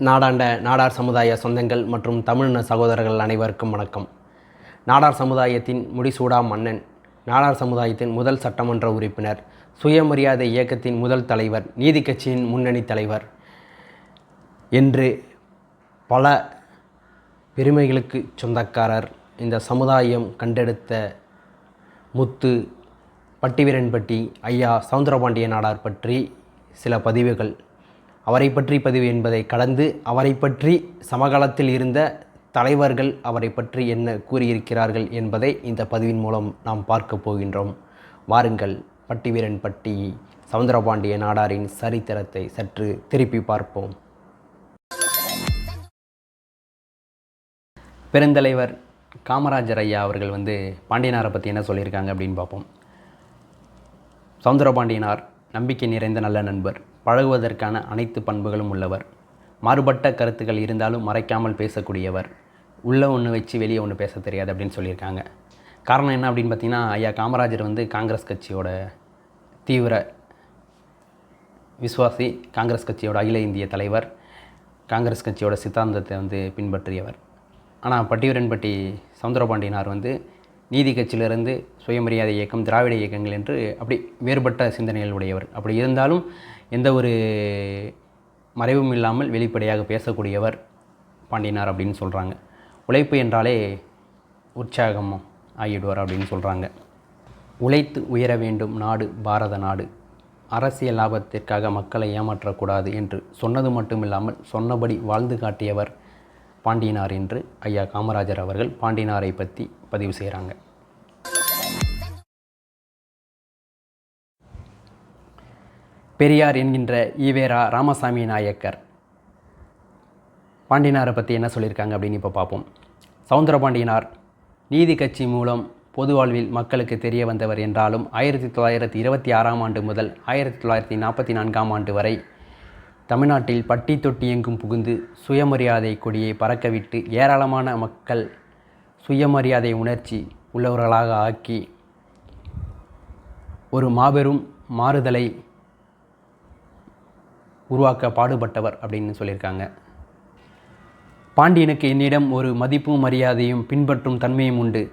நாடாண்ட நாடார் சமுதாய சொந்தங்கள் மற்றும் தமிழின சகோதரர்கள் அனைவருக்கும் வணக்கம். நாடார் சமுதாயத்தின் முடிசூடா மன்னன் நாடார் சமுதாயத்தின் முதல் சட்டமன்ற உறுப்பினர் சுயமரியாதை இயக்கத்தின் முதல் தலைவர் நீதி கட்சியின் முன்னணி தலைவர் என்று பல பெருமைகளுக்கு சொந்தக்காரர் இந்த சமுதாயம் கண்டெடுத்த முத்து பட்டிவீரன்பட்டி ஐயா சவுந்தரபாண்டிய நாடார் பற்றி சில பதிவுகள். அவரை பற்றி பதிவு என்பதை கடந்து அவரை பற்றி சமகாலத்தில் இருந்த தலைவர்கள் அவரை பற்றி என்ன கூறியிருக்கிறார்கள் என்பதை இந்த பதிவின் மூலம் நாம் பார்க்க போகின்றோம். வாருங்கள் பட்டிவீரன்பட்டி சவுந்தரபாண்டிய நாடாரின் சரித்திரத்தை சற்று திருப்பி பார்ப்போம். பெருந்தலைவர் காமராஜர் ஐயா அவர்கள் வந்து பாண்டியனாரை பற்றி என்ன சொல்லியிருக்காங்க அப்படின்னு பார்ப்போம். சவுந்தரபாண்டியனார் நம்பிக்கை நிறைந்த நல்ல நண்பர். பழகுவதற்கான அனைத்து பண்புகளும் உள்ளவர். மாறுபட்ட கருத்துக்கள் இருந்தாலும் மறைக்காமல் பேசக்கூடியவர். உள்ளே ஒன்று வச்சு வெளியே ஒன்று பேச தெரியாது அப்படின்னு சொல்லியிருக்காங்க. காரணம் என்ன அப்படின்னு பார்த்தீங்கன்னா ஐயா காமராஜர் வந்து காங்கிரஸ் கட்சியோட தீவிர விஸ்வாசி காங்கிரஸ் கட்சியோட அகில இந்திய தலைவர் காங்கிரஸ் கட்சியோட சித்தாந்தத்தை வந்து பின்பற்றியவர். ஆனால் பட்டியூரன்பட்டி சவுந்தரபாண்டியனார் வந்து நீதி கட்சியிலிருந்து சுயமரியாதை இயக்கம் திராவிட இயக்கங்கள் என்று அப்படி வேறுபட்ட சிந்தனைகள் உடையவர். அப்படி இருந்தாலும் எந்த ஒரு மறைவும் இல்லாமல் வெளிப்படையாக பேசக்கூடியவர் பாண்டியனார் அப்படின்னு சொல்கிறாங்க உழைப்பு என்றாலே உற்சாகம் ஆகிடுவார் அப்படின்னு சொல்கிறாங்க உழைத்து உயர வேண்டும் நாடு பாரத நாடு. அரசியல் லாபத்திற்காக மக்களை ஏமாற்றக்கூடாது என்று சொன்னது மட்டுமில்லாமல் சொன்னபடி வாழ்ந்து காட்டியவர் பாண்டியனார் என்று ஐயா காமராஜர் அவர்கள் பாண்டியனாரை பற்றி பதிவு செய்கிறாங்க. பெரியார் என்கின்ற ஈவேரா ராமசாமி நாயக்கர். பாண்டியனாரை பற்றி என்ன சொல்லியிருக்காங்க அப்படின்னு இப்போ பார்ப்போம் சவுந்தரபாண்டியனார் நீதி கட்சி மூலம் பொது வாழ்வில் மக்களுக்கு தெரிய வந்தவர் என்றாலும் ஆயிரத்தி தொள்ளாயிரத்தி இருபத்தி ஆறாம் ஆண்டு முதல் ஆயிரத்தி தொள்ளாயிரத்தி நாற்பத்தி நான்காம் ஆண்டு வரை தமிழ்நாட்டில் பட்டி தொட்டி எங்கும் புகுந்து சுயமரியாதை கொடியை பறக்கவிட்டு ஏராளமான மக்கள் சுயமரியாதை உணர்ச்சி உள்ளவர்களாக ஆக்கி ஒரு மாபெரும் மாறுதலை உருவாக்க பாடுபட்டவர் அப்படின்னு சொல்லியிருக்காங்க. பாண்டியனுக்கு என்னிடம் ஒரு மதிப்பும் மரியாதையும் பின்பற்றும் தன்மையும் உண்டு.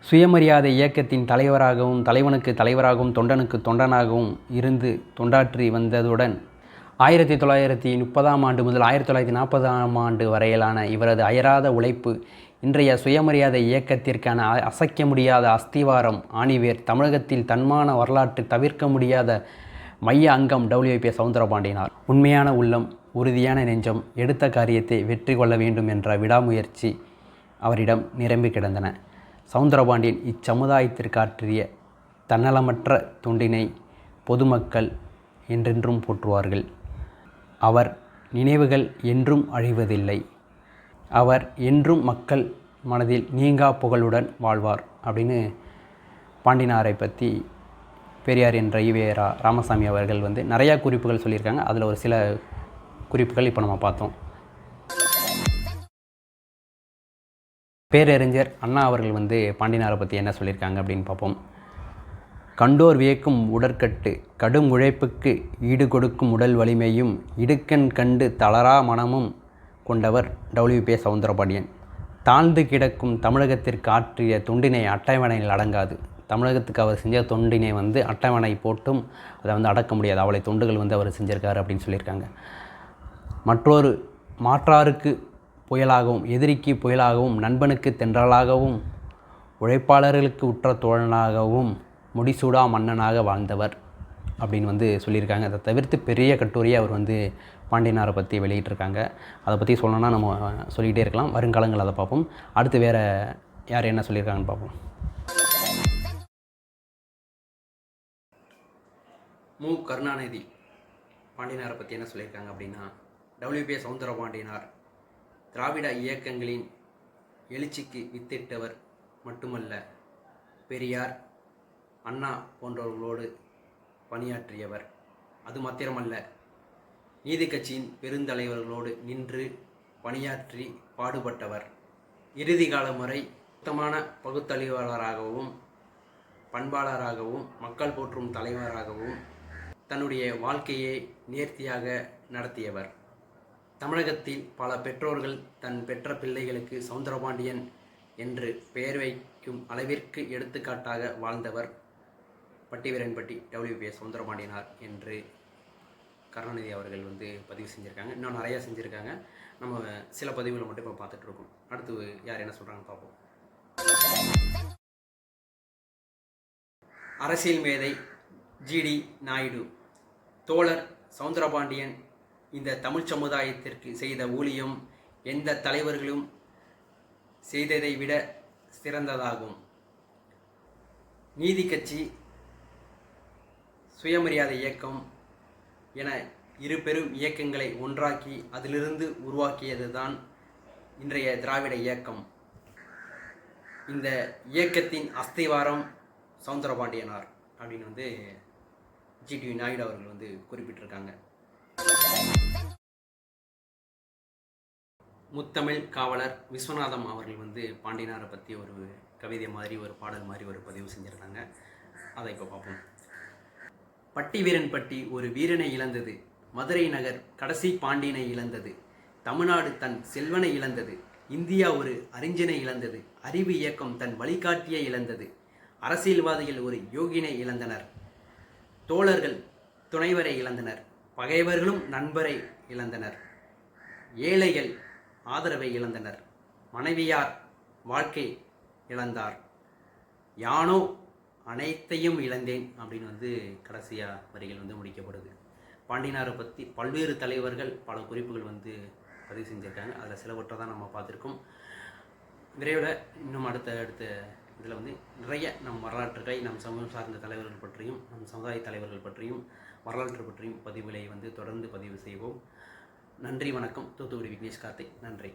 சுயமரியாதை இயக்கத்தின் தலைவராகவும் தலைவனுக்கு தலைவராகவும் தொண்டனுக்கு தொண்டனாகவும் இருந்து தொண்டாற்றி வந்ததுடன் ஆயிரத்தி தொள்ளாயிரத்தி முப்பதாம் ஆண்டு முதல் ஆயிரத்தி தொள்ளாயிரத்தி நாற்பதாம் ஆண்டு வரையிலான இவரது அயராத உழைப்பு இன்றைய சுயமரியாதை இயக்கத்திற்கான அ- அசைக்க முடியாத அஸ்திவாரம் ஆணிவேர் தமிழகத்தில் தன்மான வரலாற்று தவிர்க்க முடியாத மைய அங்கம் டபிள்யூபிஎஸ் சவுந்தரபாண்டியனார். உண்மையான உள்ளம் உறுதியான நெஞ்சம் எடுத்த காரியத்தை வெற்றி கொள்ள வேண்டும் என்ற விடாமுயற்சி அவரிடம் நிரம்பி கிடந்தன. சவுந்தரபாண்டியன் இச்சமுதாயத்திற்காற்றிய தன்னலமற்ற தொண்டினை பொதுமக்கள் என்றென்றும் போற்றுவார்கள். அவர் நினைவுகள் என்றும் அழிவதில்லை. அவர் என்றும் மக்கள் மனதில் நீங்கா புகழுடன் வாழ்வார் அப்படின்னு பாண்டினாரை பற்றி பெரியார் என்ற ஈவேரா ராமசாமி அவர்கள் வந்து நிறையா குறிப்புகள் சொல்லியிருக்காங்க. அதில் ஒரு சில குறிப்புகள் இப்போ நம்ம பார்த்தோம். பேரறிஞர் அண்ணா அவர்கள் வந்து பாண்டினாரை பற்றி என்ன சொல்லியிருக்காங்க அப்படின்னு பார்ப்போம். கண்டோர் வியக்கும் உடற்கட்டு கடும் உழைப்புக்கு ஈடு கொடுக்கும் உடல் வலிமையும் இடுக்கண் கண்டு தளரா மனமும் கொண்டவர் டபிள்யூபி சவுந்தரபாண்டியன். தாழ்ந்து கிடக்கும் தமிழகத்திற்கு ஆற்றிய தொண்டினை அட்டவணையில் அடங்காது. தமிழகத்துக்கு அவர் செஞ்ச தொண்டினை வந்து அட்டவணை போட்டும் அதை வந்து அடக்க முடியாது. அவளை தொண்டுகள் வந்து அவர் செஞ்சிருக்காரு அப்படின்னு சொல்லியிருக்காங்க. மற்றொரு மாற்றாருக்கு புயலாகவும் எதிரிக்கு புயலாகவும் நண்பனுக்கு தென்றலாகவும் உழைப்பாளர்களுக்கு உற்ற தோழனாகவும் முடிசூடா மன்னனாக வாழ்ந்தவர் அப்படின்னு வந்து சொல்லியிருக்காங்க. அதை தவிர்த்து பெரிய கட்டுரையை அவர் வந்து பாண்டியனாரை பற்றி வெளியிட்டிருக்காங்க. அதை பற்றி சொல்லணும்னா நம்ம சொல்லிகிட்டே இருக்கலாம். வருங்காலங்கள் அதை பார்ப்போம். அடுத்து வேறு யார் என்ன சொல்லியிருக்காங்கன்னு பார்ப்போம். மு. கருணாநிதி பாண்டியனாரை பற்றி என்ன சொல்லியிருக்காங்க அப்படின்னா டபிள்யூபிஎஸ் சவுந்தர பாண்டியனார் திராவிட இயக்கங்களின் எழுச்சிக்கு வித்திட்டவர் மட்டுமல்ல பெரியார் அண்ணா போன்றவர்களோடு பணியாற்றியவர். அது மாத்திரமல்ல நீதி கட்சியின் பெருந்தலைவர்களோடு நின்று பணியாற்றி பாடுபட்டவர். இறுதி காலம் வரை சுத்தமான பகுத்தறிவாளராகவும் பண்பாளராகவும் மக்கள் போற்றும் தலைவராகவும் தன்னுடைய வாழ்க்கையை நேர்த்தியாக நடத்தியவர். தமிழகத்தில் பல பெற்றோர்கள் தன் பெற்ற பிள்ளைகளுக்கு சவுந்தரபாண்டியன் என்று பெயர் வைக்கும் அளவிற்கு எடுத்துக்காட்டாக வாழ்ந்தவர். பட்டிவீரன்பட்டி டபிள்யூபிஎஸ் சவுந்தரபாண்டியனார் என்று கருணாநிதி அவர்கள் வந்து பதிவு செஞ்சுருக்காங்க. இன்னும் நிறையா செஞ்சுருக்காங்க. நம்ம சில பதிவுகளை மட்டும் இப்போ பார்த்துட்டு இருக்கோம் அடுத்து யார் என்ன சொல்கிறாங்கன்னு பார்ப்போம். அரசியல் மேதை ஜிடி நாயுடு. தோழர் சவுந்தரபாண்டியன் இந்த தமிழ் சமுதாயத்திற்கு செய்த ஊழியம் எந்த தலைவர்களும் செய்ததை விட சிறந்ததாகும். நீதி கட்சி சுயமரியாதை இயக்கம் என இரு பெரும் இயக்கங்களை ஒன்றாக்கி அதிலிருந்து உருவாக்கியது தான் இன்றைய திராவிட இயக்கம். இந்த இயக்கத்தின் அஸ்திவாரம் சவுந்தரபாண்டியனார் அப்படின்னு வந்து ஜிடிவி நாயுடு அவர்கள் வந்து குறிப்பிட்டிருக்காங்க. முத்தமிழ் காவலர் விஸ்வநாதம் அவர்கள் வந்து பாண்டியனாரை பற்றி ஒரு கவிதை மாதிரி ஒரு பாடல் மாதிரி ஒரு பதிவு செஞ்சுருந்தாங்க அதை இப்போ பார்ப்போம். பட்டி வீரன் பட்டி ஒரு வீரனை இழந்தது. மதுரை நகர் கடைசி பாண்டியனை இழந்தது. தமிழ்நாடு தன் செல்வனை இழந்தது. இந்தியா ஒரு அறிஞனை இழந்தது. அறிவு இயக்கம் தன் வழிகாட்டியை இழந்தது. அரசியல்வாதிகள் ஒரு யோகினை இழந்தனர். தோழர்கள் துணைவரை இழந்தனர். பகைவர்களும் நண்பரை இழந்தனர். ஏழைகள் ஆதரவை இழந்தனர். மனைவியார் வாழ்க்கை இழந்தார். யானோ அனைத்தையும் இழந்தேன் அப்படின்னு வந்து கடைசியாக வரிகள் வந்து முடிக்கப்படுது. பாண்டியனாரை பற்றி பல்வேறு தலைவர்கள் பல குறிப்புகள் வந்து பதிவு செஞ்சுருக்காங்க. அதில் சிலவற்றை தான் நம்ம பார்த்துருக்கோம். விரைவில் இன்னும் அடுத்த அடுத்த இதில் வந்து நிறைய நம் வரலாற்றுகளை நம் சமூகம் சார்ந்த தலைவர்கள் பற்றியும் நம் சமுதாய தலைவர்கள் பற்றியும் வரலாற்று பற்றியும் பதிவுகளை வந்து தொடர்ந்து பதிவு செய்வோம். நன்றி வணக்கம். தூத்துக்குடி விக்னேஷ் கார்த்திக். நன்றி.